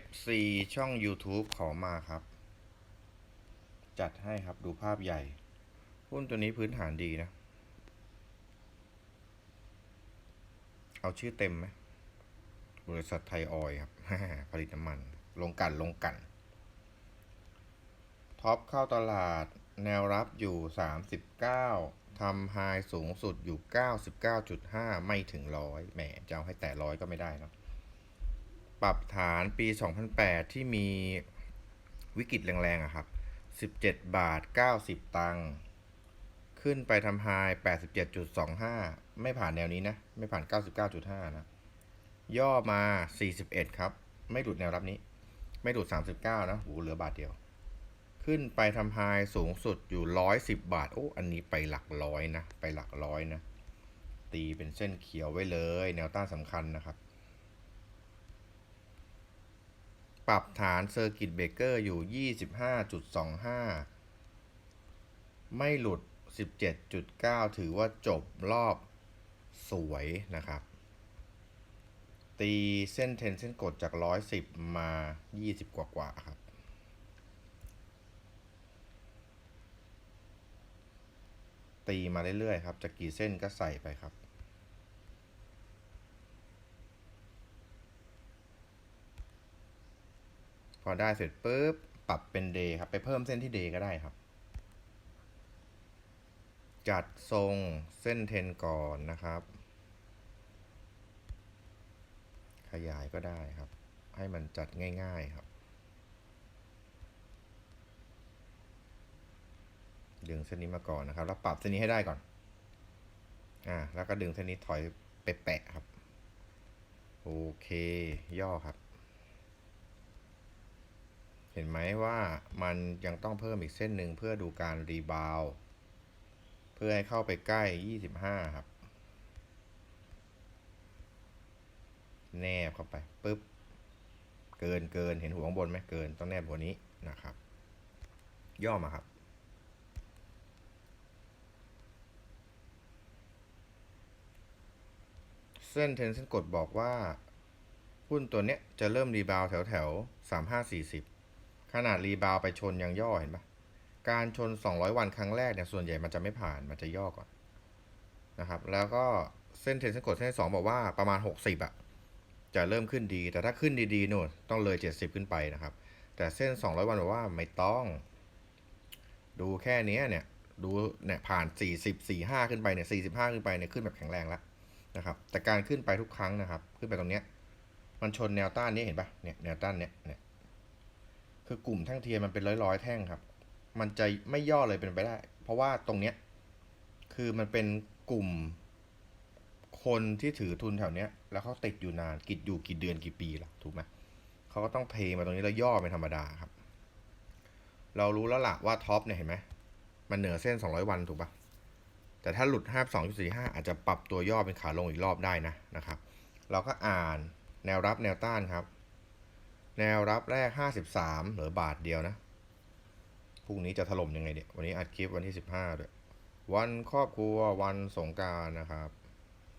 FC ช่อง YouTube ขอมาครับ จัดให้ครับดูภาพใหญ่ หุ้นตัวนี้พื้นฐานดีนะ เอาชื่อเต็มไหมบริษัทไทยออยครับ ผลิตน้ำมัน ลงกันลงกัน ท็อปเข้าตลาดแนวรับอยู่ 39 ทำไฮสูงสุดอยู่ 99.5 ไม่ถึงร้อยแหมจะเอาให้แตะร้อยก็ไม่ได้เนะ ปรับฐานปี 2008 ที่มีวิกฤตแรงๆอะครับ 17 บาท 90 ตังค์ขึ้นไปทำไฮ87.25 ไม่ผ่านแนวนี้นะ ไม่ผ่าน 99.5 นะ ย่อมา 41 ครับ ไม่หลุดแนวรับนี้ ไม่หลุด 39 นะหูเหลือบาทเดียว ขึ้นไปทำไฮสูงสุดอยู่ 110 บาท โอ้ อันนี้ไปหลักร้อยนะ ไปหลักร้อยนะ ตีเป็นเส้นเขียวไว้เลย แนวต้านสำคัญนะครับ ปรับฐานเซอร์กิตเบรกเกอร์อยู่ 25.25 ไม่หลุด 17.9 ถือว่าจบรอบสวยนะครับ ตีเส้นเทนเส้นกดจาก 110 มา 20 กว่ากว่าๆครับตีมาเรื่อยๆครับจะกี่เส้นก็ใส่ไปครับ อได้เสร็จปุ๊บปรับเป็นเดย์ครับ ไปเพิ่มเส้นที่เดย์ก็ได้ครับ จัดทรงเส้นเทนก่อนนะครับ ขยายก็ได้ครับ ให้มันจัดง่ายๆครับ ดึงเส้นนี้มาก่อนนะครับ แล้วปรับเส้นนี้ให้ได้ก่อน อ่า แล้วก็ดึงเส้นนี้ถอยไปแปะครับ โอเค ย่อครับ เห็นไหมว่ามันยังต้องเพิ่มอีกเส้นหนึ่งเพื่อดูการรีบาวเพื่อให้เข้าไปใกล้ 25 ครับ แนบเข้าไปปุ๊บ เกินเกินเห็นหัวข้างบนไหมเกินต้องแนบหัวนี้นะครับ ย่อมาครับเส้นเทนเส้นกดบอกว่า หุ้นตัวเนี้ยจะเริ่มรีบาวแถวแถวสามห้าสี่สิบ ขนาดรีบาวไปชนยังย่อเห็นปะการชน 200 วันครั้งแรกเนี่ยส่วนใหญ่มันจะไม่ผ่านมันจะย่อก่อนนะครับ แล้วก็เส้นเทนเส้นกดเส้นสองบอกว่าประมาณ 60อะจะเริ่มขึ้นดี แต่ถ้าขึ้นดีๆโน่นต้องเลย 70 ขึ้นไปนะครับ แต่เส้น 200 วันบอกว่าไม่ต้อง ดูแค่นี้เนี่ย ดูเนี่ยผ่าน 40 45 ขึ้นไปเนี่ย45 ขึ้นไปเนี่ยขึ้นแบบแข็งแรงแล้วนะครับ แต่การขึ้นไปทุกครั้งนะครับ ขึ้นไปตรงเนี้ยมันชนแนวต้านนี้เห็นปะเนี่ยแนวต้านเนี้ยเนี่ย คือกลุ่มแท่งเทียนมันเป็นร้อยร้อยๆแท่งครับ มันจะไม่ย่อเลยเป็นไปได้ เพราะว่าตรงเนี้ยคือมันเป็นกลุ่มคนที่ถือทุนแถวเนี้ย แล้วเขาติดอยู่นานกิดอยู่กี่เดือนกี่ปีล่ะถูกไหมเขาก็ต้องเทมาตรงนี้แล้วย่อเป็นธรรมดาครับ เรารู้แล้วล่ะว่าท็อปเนี่ยเห็นไหมมันเหนือเส้น 200 วันถูกปะแต่ถ้าหลุด 52.45 อาจจะปรับตัวย่อเป็นขาลงอีกรอบได้นะนะครับ เราก็อ่านแนวรับแนวต้านครับ แนวรับแรก 53 เหลือบาทเดียวนะ พรุ่งนี้จะถล่มยังไงเดี๋ยวันนี้อัดคลิปวันที่ 15ด้วย วันครอบครัววันสงการนะครับ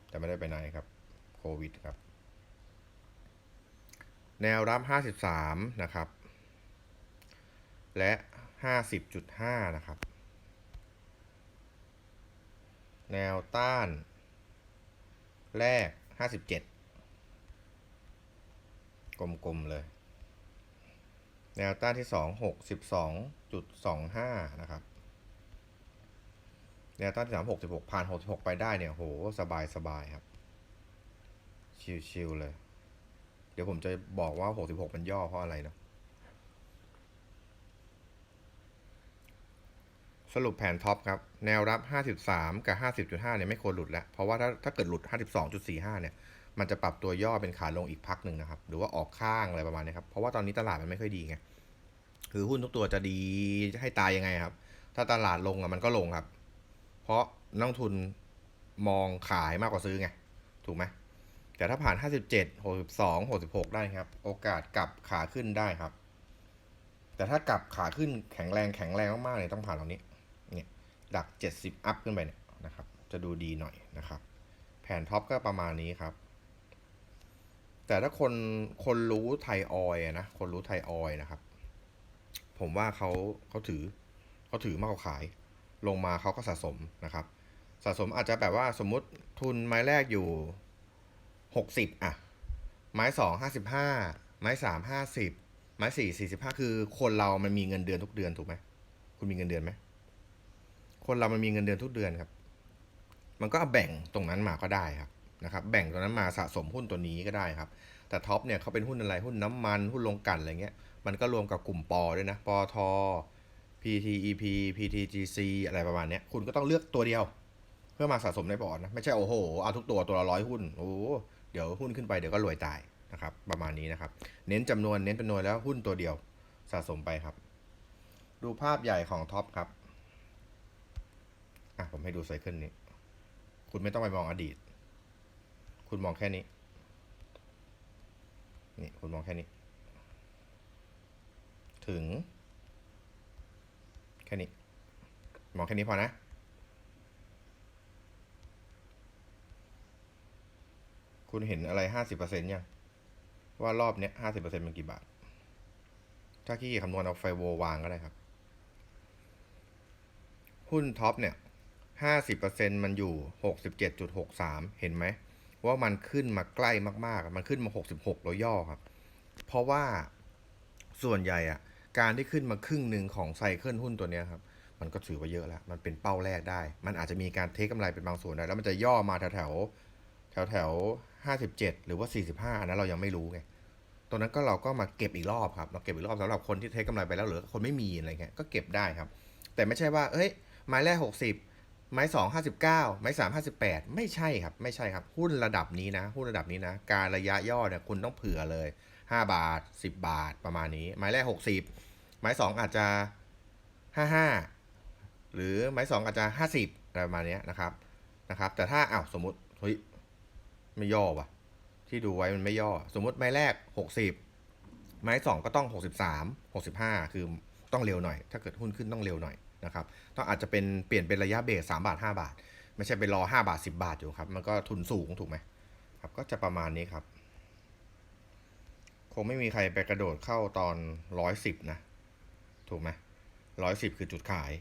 แต่ไม่ได้ไปไหนครับ โควิดครับ แนวรับ 53 นะครับ และ 50.5 นะครับ แนวต้าน แรก 57 กลมๆเลย แนวต้านที่สองหกสิบสองจุดสองห้านะครับ แนวต้านที่สามหกสิบหกผ่านหกสิบหกไปได้เนี่ยโหสบายสบายครับ ชิวๆเลย เดี๋ยวผมจะบอกว่าหกสิบหกมันย่อเพราะอะไรเนาะสรุปแผนท็อปครับ แนวรับ 53 กับ 50.5 เนี่ยไม่ควรหลุดแล้ว เพราะว่าถ้าถ้าเกิดหลุด 52.45 เนี่ย มันจะปรับตัวย่อเป็นขาลงอีกพักหนึ่งนะครับ หรือว่าออกข้างอะไรประมาณนี้ครับ เพราะว่าตอนนี้ตลาดมันไม่ค่อยดีไง คือหุ้นทุกตัวจะดีให้ตายยังไงครับ ถ้าตลาดลงอะมันก็ลงครับ เพราะนักทุนมองขายมากกว่าซื้อไง ถูกไหม แต่ถ้าผ่าน 57 62 66 ได้ครับ โอกาสกลับขาขึ้นได้ครับ แต่ถ้ากลับขาขึ้นแข็งแรงแข็งแรงมากๆเนี่ยต้องผ่านตรงนี้ เนี่ย ดัก 70 อัพขึ้นไปเนี่ยนะครับ จะดูดีหน่อยนะครับ แผนท็อปก็ประมาณนี้ครับ แต่ถ้าคนคนรู้ไทยออยนะคนรู้ไทยออยนะครับ ผมว่าเขาเขาถือเขาถือมากกว่าขาย ลงมาเขาก็สะสมนะครับ สะสมอาจจะแบบว่าสมมุติทุนไม้แรกอยู่หกสิบอะไม้สองห้าสิบห้าไม้สามห้าสิบไม้สี่สี่สิบห้าคือคนเรามันมีเงินเดือนทุกเดือนถูกไหมคุณมีเงินเดือนไหมคนเรามันมีเงินเดือนทุกเดือนครับ มันก็เอาแบ่งตรงนั้นมาก็ได้ครับ นะครับแบ่งตรงนั้นมาสะสมหุ้นตัวนี้ก็ได้ครับ แต่ท็อปเนี่ยเขาเป็นหุ้นอะไรหุ้นน้ำมันหุ้นลงกันอะไรเงี้ยมันก็รวมกับกลุ่มปอด้วยนะปอท PTEP PTGC อะไรประมาณเนี้ยคุณก็ต้องเลือกตัวเดียว เพื่อมาสะสมในพอร์ตนะ ไม่ใช่โอ้โห เอาทุกตัวตัวละร้อยหุ้น โอ้โหเดี๋ยวหุ้นขึ้นไปเดี๋ยวก็รวยตายนะครับ ประมาณนี้นะครับ เน้นจำนวนเน้นจำนวนแล้วหุ้นตัวเดียวสะสมไปครับ ดูภาพใหญ่ของท็อปครับ อะผมให้ดูไซเคิลนี้ คุณไม่ต้องไปมองอดีต คุณมองแค่นี้ นี่ คุณมองแค่นี้ ถึง แค่นี้ มองแค่นี้พอนะ คุณเห็นอะไรห้าสิบเปอร์เซ็นต์ยัง ว่ารอบเนี้ยห้าสิบเปอร์เซ็นต์มันกี่บาท ถ้าขี้เกียจคำนวณเอาไฟโววางก็ได้ครับ หุ้นท็อปเนี่ยห้าสิบเปอร์เซ็นต์มันอยู่หกสิบเจ็ดจุดหกสามเห็นไหม ว่ามันขึ้นมาใกล้มากๆ มันขึ้นมาหกสิบหกแล้วย่อครับ เพราะว่าส่วนใหญ่อะการที่ขึ้นมาครึ่งหนึ่งของไซเคิลหุ้นตัวนี้ครับมันก็ถือว่าเยอะแล้ว มันเป็นเป้าแรกได้ มันอาจจะมีการเทคกำไรเป็นบางส่วนได้ แล้วมันจะย่อมาแถวแถวแถวแถวห้าสิบเจ็ดหรือว่าสี่สิบห้าอันนั้นเรายังไม่รู้ไงตรงนั้นก็เราก็มาเก็บอีกรอบครับ เราเก็บอีกรอบสำหรับคนที่เทคกำไรไปแล้วหรือคนไม่มีอะไรเงี้ย ก็เก็บได้ครับ แต่ไม่ใช่ว่า เอ้ย ไม้แรกหกสิบ ไม้สองห้าสิบเก้าไม้สามห้าสิบแปดไม่ใช่ครับ ไม่ใช่ครับ หุ้นระดับนี้นะ หุ้นระดับนี้นะ การระยะย่อเนี่ยคุณต้องเผื่อเลยห้าบาทสิบบาทประมาณนี้ ไม้แรกหกสิบไม้สองอาจจะห้าห้าหรือไม้สองอาจจะห้าสิบอะไรประมาณนี้นะครับนะครับ แต่ถ้าอ้าวสมมติเฮ้ยไม่ย่อว่ะ ที่ดูไว้มันไม่ย่อ สมมติไม้แรกหกสิบไม้สองก็ต้องหกสิบสามหกสิบห้าคือต้องเร็วหน่อย ถ้าเกิดหุ้นขึ้นต้องเร็วหน่อย นะครับต้องอาจจะเป็นเปลี่ยนเป็นระยะเบรกสามบาทห้าบาท ไม่ใช่ไปรอห้าบาทสิบาทอยู่ครับ มันก็ทุนสูงถูกไหมครับก็จะประมาณนี้ครับ คงไม่มีใครไปกระโดดเข้าตอนร้อยสิบนะ ถูกไหมร้อยสิบคือจุดขาย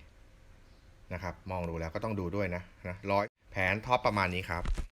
นะครับ มองดูแล้วก็ต้องดูด้วยนะนะร้อยแผนท็อปประมาณนี้ครับ